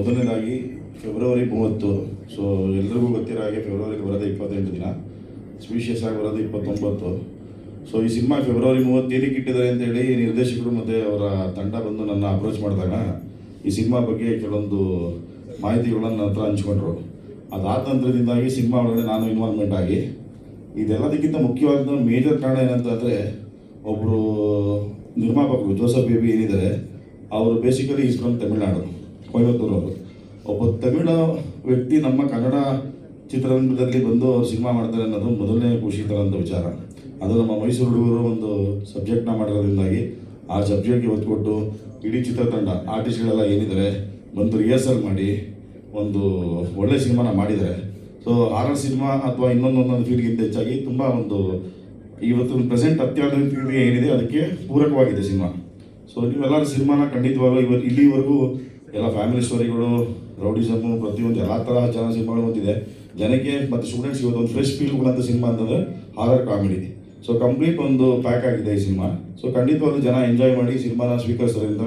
ಮೊದಲನೇದಾಗಿ ಫೆಬ್ರವರಿ ಮೂವತ್ತು. ಸೊ ಎಲ್ರಿಗೂ ಗೊತ್ತಿರೋ ಹಾಗೆ ಫೆಬ್ರವರಿಗೆ ಬರೋದು ಇಪ್ಪತ್ತೆಂಟು ದಿನ. ಸ್ಪೀಷಿಯಸ್ ಆಗಿ ಬರೋದು ಇಪ್ಪತ್ತೊಂಬತ್ತು. ಸೊ ಈ ಸಿನಿಮಾ ಫೆಬ್ರವರಿ ಮೂವತ್ತು ಏನಕ್ಕೆ ಇಟ್ಟಿದ್ದಾರೆ ಅಂತೇಳಿ ನಿರ್ದೇಶಕರು ಮತ್ತು ಅವರ ತಂಡ ಬಂದು ನನ್ನ ಅಪ್ರೋಚ್ ಮಾಡಿದಾಗ ಈ ಸಿನಿಮಾ ಬಗ್ಗೆ ಕೆಲವೊಂದು ಮಾಹಿತಿಗಳನ್ನು ನನ್ನ ಹತ್ರ ಹಂಚ್ಕೊಂಡ್ರು. ಅದಾದ ನಂತರದಿಂದಾಗಿ ಸಿನಿಮಾ ಒಳಗಡೆ ನಾನು ಇನ್ವಾಲ್ವ್ಮೆಂಟ್ ಆಗಿ ಇದೆಲ್ಲದಕ್ಕಿಂತ ಮುಖ್ಯವಾದ ಮೇಜರ್ ಕಾರಣ ಏನಂತಂದರೆ ಒಬ್ಬರು ನಿರ್ಮಾಪಕರು ಜೋಸಫ್ ಬೇಬಿ ಏನಿದ್ದಾರೆ, ಅವರು basically is from Tamilnadu Coimbatore ಅವರು ಒಬ್ಬ ತಮಿಳ ವ್ಯಕ್ತಿ ನಮ್ಮ ಕನ್ನಡ ಚಿತ್ರರಂಗದಲ್ಲಿ ಬಂದು ಅವ್ರು ಸಿನಿಮಾ ಮಾಡ್ತಾರೆ ಅನ್ನೋದು ಮೊದಲನೇ ಖುಷಿ ತರೋಂಥ ವಿಚಾರ. ಅದು ನಮ್ಮ ಮೈಸೂರು ಹುಡುಗರು ಒಂದು ಸಬ್ಜೆಕ್ಟ್ನ ಮಾಡಿರೋದ್ರಿಂದಾಗಿ ಆ ಸಬ್ಜೆಕ್ಟ್ಗೆ ಒತ್ತು ಕೊಟ್ಟು ಇಡೀ ಚಿತ್ರತಂಡ ಆರ್ಟಿಸ್ಟ್ಗಳೆಲ್ಲ ಏನಿದ್ದಾರೆ ಬಂದು ರಿಹರ್ಸಲ್ ಮಾಡಿ ಒಂದು ಒಳ್ಳೆ ಸಿನಿಮಾನ ಮಾಡಿದ್ದಾರೆ. ಸೊ ಆರ್ ಸಿನಿಮಾ ಅಥವಾ ಇನ್ನೊಂದೊಂದೊಂದು ಫೀಲ್ಡ್ಗಿಂತ ಹೆಚ್ಚಾಗಿ ತುಂಬ ಒಂದು ಇವತ್ತು ಪ್ರೆಸೆಂಟ್ ಅತ್ಯಾಧುನಿಕ ಏನಿದೆ, ಅದಕ್ಕೆ ಪೂರಕವಾಗಿದೆ ಸಿನಿಮಾ. ಸೊ ನೀವೆಲ್ಲರೂ ಸಿನಿಮಾನ ಖಂಡಿತವಾಗ್ಲೂ ಇವ, ಇಲ್ಲಿವರೆಗೂ ಎಲ್ಲ ಫ್ಯಾಮಿಲಿ ಸ್ಟೋರಿಗಳು ರೌಡಿಸಮ್ಮು ಪ್ರತಿಯೊಂದು ಎಲ್ಲ ಥರ ಜನ ಸಿನಿಮಾಗಳು ಬಂದಿದೆ. ಜನಕ್ಕೆ ಮತ್ತು ಸ್ಟೂಡೆಂಟ್ಸ್ ಇವತ್ತು ಒಂದು ಫ್ರೆಶ್ ಫೀಲ್ ಕೊಡುವಂಥ ಸಿನಿಮಾ ಅಂತಂದರೆ ಹಾರರ್ ಕಾಮಿಡಿ ಸೊ ಕಂಪ್ಲೀಟ್ ಒಂದು ಪ್ಯಾಕ್ ಆಗಿದೆ ಈ ಸಿನಿಮಾ. ಸೊ ಖಂಡಿತವಾಗ್ಲೂ ಜನ ಎಂಜಾಯ್ ಮಾಡಿ ಸಿನಿಮಾನ ಸ್ವೀಕರಿಸೋದ್ರಿಂದ